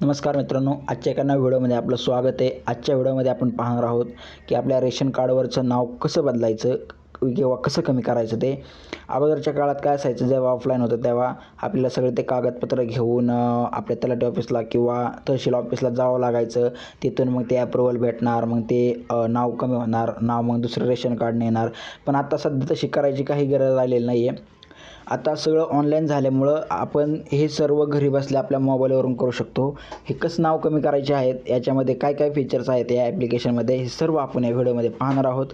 नमस्कार मित्रांनो आजच्या एका नव्या व्हिडिओमध्ये आपलं स्वागत आहे. आजच्या व्हिडिओमध्ये आपण पाहणार आहोत की आपल्या रेशन कार्डवरचं नाव कसं बदलायचं किंवा कसं कमी करायचं ते. अगोदरच्या काळात काय असायचं जेव्हा ऑफलाईन होतं तेव्हा आपल्याला सगळे ते कागदपत्र घेऊन आपल्या तलाठी ऑफिसला किंवा तहसील ऑफिसला जावं लागायचं. तिथून मग ते अप्रुव्हल भेटणार मग ते नाव कमी होणार नाव मग दुसरं रेशन कार्ड येणार. पण आता सध्या तशी करायची काही गरज राहिलेली नाही आहे आता सगळं ऑनलाईन झाल्यामुळं आपण हे सर्व घरी बसल्या आपल्या मोबाईलवरून करू शकतो. हे कसं नाव कमी करायचे आहेत याच्यामध्ये काय काय फीचर्स आहेत या ॲप्लिकेशनमध्ये हे सर्व आपण या व्हिडिओमध्ये पाहणार आहोत.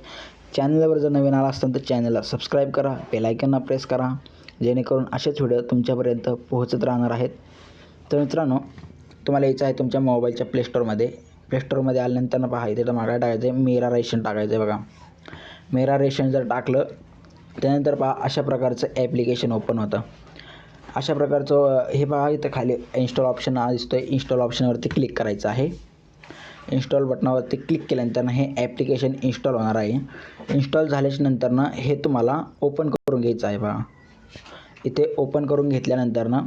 चॅनलवर जर नवीन आला असताल तर चॅनलला सबस्क्राईब करा बेलायकनला प्रेस करा जेणेकरून असेच व्हिडिओ तुमच्यापर्यंत पोहोचत राहणार आहेत. तर मित्रांनो तुम्हाला यायचं आहे तुमच्या मोबाईलच्या प्लेस्टोरमध्ये प्लेस्टोरमध्ये आल्यानंतर पहा इथे तुम्हाला टाकायचं आहे मेरा रेशन टाकायचं आहे बघा. मेरा रेशन जर टाकलं त्यानंतर पहा अशा प्रकारचं ॲप्लिकेशन ओपन होतं. अशा प्रकारचं हे पहा इथं खाली इन्स्टॉल ऑप्शन दिसतं आहे इन्स्टॉल ऑप्शनवरती क्लिक करायचं आहे. इन्स्टॉल बटनावरती क्लिक केल्यानंतर हे ॲप्लिकेशन इन्स्टॉल होणार आहे. इन्स्टॉल झाल्याच्या नंतरनं हे तुम्हाला ओपन करून घ्यायचं आहे पहा. इथे ओपन करून घेतल्यानंतरनं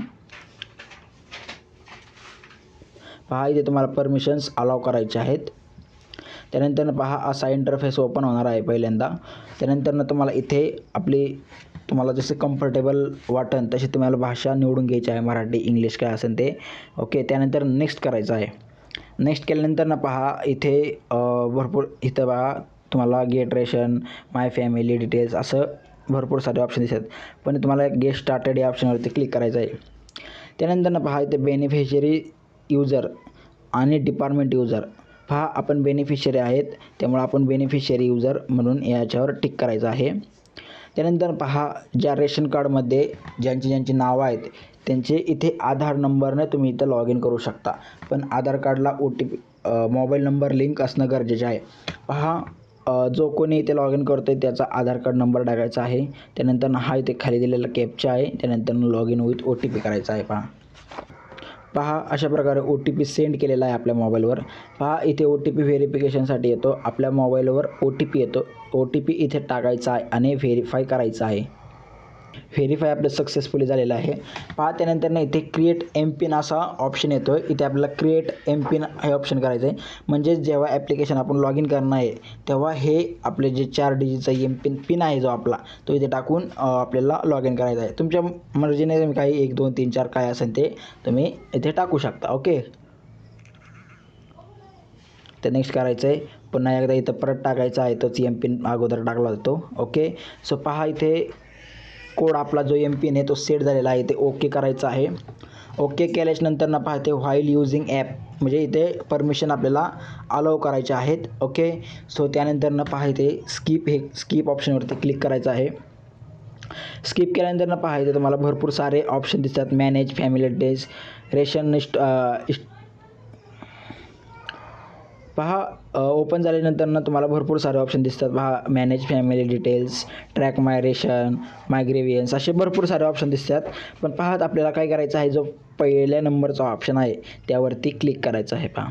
पहा इथे तुम्हाला परमिशन्स अलाव करायचे आहेत. त्यानंतर पहा असा इंटरफेस ओपन होणार आहे पहिल्यांदा. त्यानंतरनं तुम्हाला इथे आपली तुम्हाला जसे कम्फर्टेबल वाटन तशी तुम्हाला भाषा निवडून घ्यायची आहे. मराठी इंग्लिश काय असेल ते. ओके त्यानंतर नेक्स्ट करायचं आहे. नेक्स्ट केल्यानंतर ना पहा इथे भरपूर इथं पहा तुम्हाला get ration my family details असं भरपूर सारे ऑप्शन दिसतात. पण तुम्हाला गेट स्टार्टेड या ऑप्शनवरती क्लिक करायचं आहे. त्यानंतर ना पहा इथे बेनिफिशरी युजर आणि डिपार्टमेंट युजर पहा आपण बेनिफिशरी आहेत. त्यामुळे आपण बेनिफिशरी युजर म्हणून याच्यावर टिक करायचं आहे. त्यानंतर पहा ज्या रेशन कार्डमध्ये ज्यांची ज्यांची नावं आहेत त्यांचे इथे आधार नंबरने तुम्ही इथं लॉग इन करू शकता. पण आधार कार्डला O T P mobile number link असणं गरजेचं आहे. पहा जो कोणी इथे लॉग इन करतो आहे त्याचा आधार कार्ड नंबर टाकायचा आहे. त्यानंतर हा इथे खाली दिलेला कॅपचा आहे. त्यानंतर log in with O T P करायचा आहे पहा. पहा अशा प्रकारे ओ टी पी सेंड केलेला आहे आपल्या मोबाईलवर पहा इथे ओ टी पी व्हेरिफिकेशनसाठी येतो. आपल्या मोबाईलवर ओ टी पी येतो. ओ टी पी इथे टाकायचा आहे आणि व्हेरीफाय करायचा आहे. व्हेरीफाय आपलं सक्सेसफुली झालेलं आहे. पहा त्यानंतर ना इथे क्रिएट एम पिन असा ऑप्शन येतो आहे इथे आपल्याला क्रिएट एम पिन हे ऑप्शन करायचं आहे म्हणजेच जेव्हा ॲप्लिकेशन आपण लॉग इन करणार आहे तेव्हा हे आपले जे चार डिजिटचा एम पिन पिन आहे जो आपला तो इथे टाकून आपल्याला लॉग इन करायचा आहे. तुमच्या मर्जीने तुम्ही काही एक दोन तीन चार काय असेल ते तुम्ही इथे टाकू शकता ओके? तर नेक्स्ट करायचं आहे पुन्हा एकदा इथं परत टाकायचा आहे तोच एम पिन अगोदर टाकला जातो ओके? सो पहा इथे कोड आपला जो एम पिन आहे तो सेट झालेला आहे. ते ओके करायचं आहे. ओके केल्याच्यानंतर ना पाहते व्हाईल युझिंग ॲप म्हणजे इथे परमिशन आपल्याला अलाव करायचे आहेत. ओके सो त्यानंतर न पाहते स्किप हे स्किप ऑप्शनवरती क्लिक करायचं आहे. स्किप केल्यानंतर ना पाहायचं तुम्हाला भरपूर सारे ऑप्शन दिसतात. Manage family days ration list पहा ओपन झाल्यानंतर ना तुम्हाला भरपूर सारे ऑप्शन दिसतात. पहा manage family details track migration my grievance असे भरपूर सारे ऑप्शन दिसतात. पण पाहात आपल्याला काय करायचं आहे? जो पहिल्या नंबरचा ऑप्शन आहे त्यावरती क्लिक करायचं आहे पहा.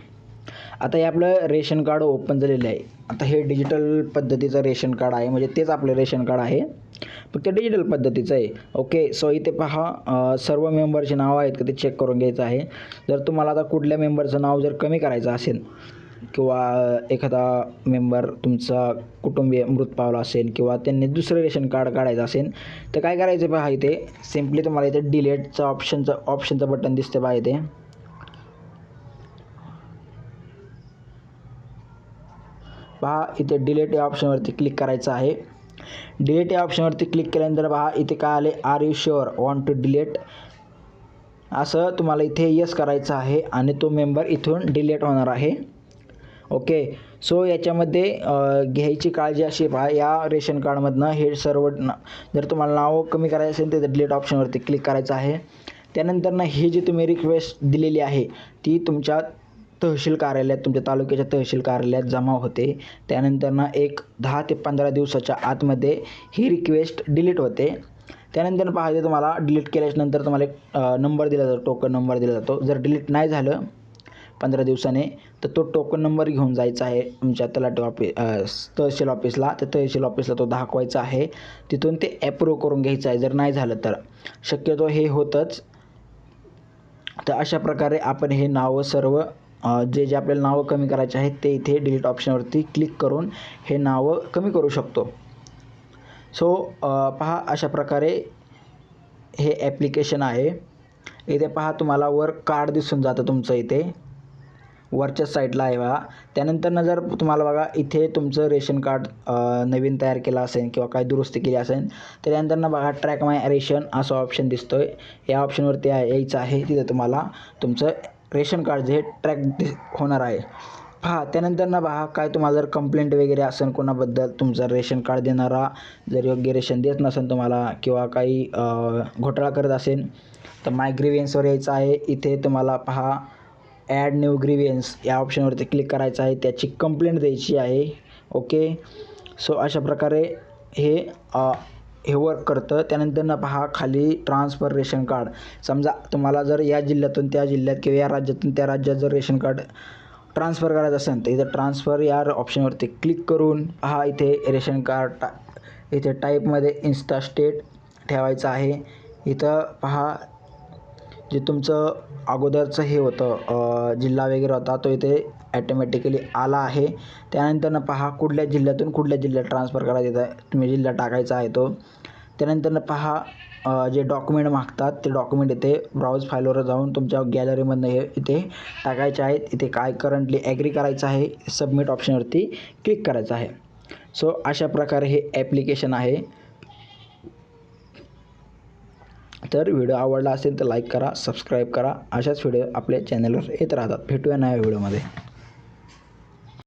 आता हे आपलं रेशन कार्ड ओपन झालेलं आहे. आता हे डिजिटल पद्धतीचं रेशन कार्ड आहे म्हणजे तेच आपलं रेशन कार्ड आहे. फक्त डिजिटल पद्धतीचं आहे. ओके सो इथे पहा सर्व मेंबरचे नावं आहेत का ते चेक करून घ्यायचं आहे. जर तुम्हाला आता कुठल्या मेंबरचं नाव जर कमी करायचं असेल किंवा एखादा मेंबर तुमचा कुटुंबीय मृत पावला असेल किंवा त्यांनी दुसरं रेशन कार्ड काढायचं असेल तर काय करायचं पहा इथे? सिम्पली तुम्हाला इथे डिलेटचं ऑप्शनचं ऑप्शनचं बटन दिसतं पहा इथे. पहा इथे डिलेट या ऑप्शनवरती क्लिक करायचं आहे. डिलेट या ऑप्शनवरती क्लिक केल्यानंतर पहा इथे काय आले? Are you sure want to delete असं तुम्हाला इथे यस करायचं आहे आणि तो मेंबर इथून डिलेट होणार आहे. ओके? सो याच्यामध्ये घ्यायची काळजी अशी पहा या रेशन कार्डमधनं हे सर्व जर तुम्हाला नावं कमी करायचं असेल तर डिलीट ऑप्शनवरती क्लिक करायचं आहे. त्यानंतर ना ही जी तुम्ही रिक्वेस्ट दिलेली आहे ती तुमच्या तहसील कार्यालयात तुमच्या तालुक्याच्या तहसील कार्यालयात जमा होते. त्यानंतर ना एक दहा ते पंधरा दिवसाच्या आतमध्ये ही रिक्वेस्ट डिलीट होते. त्यानंतर पाहिजे तुम्हाला डिलीट केल्याच्यानंतर तुम्हाला एक नंबर दिला जातो टोकन नंबर दिला जातो. जर डिलीट नाही झालं पंधरा दिवसाने तर तो टोकन नंबर घेऊन जायचा आहे तुमच्या तलाठी ऑफिस तहसील ऑफिसला तर तहसील ऑफिसला तो दाखवायचा आहे. तिथून ते ॲप्रूव्ह करून घ्यायचं आहे. जर नाही झालं तर. शक्यतो हे होतंच. तर अशा प्रकारे आपण हे नावं सर्व जे जे आपल्याला नावं कमी करायचे आहेत ते इथे डिलीट ऑप्शनवरती क्लिक करून हे नावं कमी करू शकतो. सो पहा अशा प्रकारे हे ॲप्लिकेशन आहे. इथे पहा तुम्हाला वर कार्ड दिसून जातं तुमचं इथे. वरच्या साईडला आहे बघा. त्यानंतरनं जर तुम्हाला बघा इथे तुमचं रेशन कार्ड नवीन तयार केलं असेल किंवा काही दुरुस्ती केली असेल त्यानंतरनं बघा ट्रॅक माय रेशन असं ऑप्शन दिसतो आहे या ऑप्शनवरती यायचं आहे तिथं तुम्हाला तुमचं रेशन कार्ड जे ट्रॅक होणार आहे. पहा त्यानंतरनं पहा काय तुम्हाला जर कंप्लेंट वगैरे असेल कोणाबद्दल तुमचं रेशन कार्ड देणारा जर योग्य रेशन देत नसेल तुम्हाला किंवा काही घोटाळा करत असेल तर मायग्रेवियन्सवर यायचं आहे. इथे तुम्हाला पहा ॲड न्यू ग्रीवियन्स या ऑप्शनवरती क्लिक करायचं आहे. त्याची कंप्लेंट द्यायची आहे. ओके सो अशा प्रकारे हे हे वर्क करतं. त्यानंतर ना पहा खाली ट्रान्सफर रेशन कार्ड समजा तुम्हाला जर या जिल्ह्यातून त्या जिल्ह्यात किंवा या राज्यातून त्या राज्यात जर रेशन कार्ड ट्रान्सफर करायचं असेल तर इथं ट्रान्सफर या ऑप्शनवरती क्लिक करून पहा इथे रेशन कार्ड टा इथे टाईपमध्ये इन्स्टा स्टेट ठेवायचं आहे. इथं पहा जे तुमचं अगोदरचं हे होतं जिल्हा वगैरे होता तो इथे ॲटोमॅटिकली आला आहे. त्यानंतरनं पहा कुठल्या जिल्ह्यातून कुठल्या जिल्ह्यात ट्रान्सफर करायचं आहे तुम्ही जिल्हा टाकायचा आहे तो. त्यानंतरनं पहा जे डॉक्युमेंट मागतात ते डॉक्युमेंट इथे ब्राउज फाईलवर जाऊन तुमच्या गॅलरीमधनं हे इथे टाकायचे आहेत. इथे काय करंटली ॲग्री करायचं आहे सबमिट ऑप्शनवरती क्लिक करायचं आहे. सो अशा प्रकारे हे ॲप्लिकेशन आहे. तर व्हिडिओ आवडला असेल तर लाईक करा सबस्क्राईब करा. अशाच व्हिडिओ आपल्या चॅनलवर येत राहतात. भेटूया नव्या व्हिडिओमध्ये.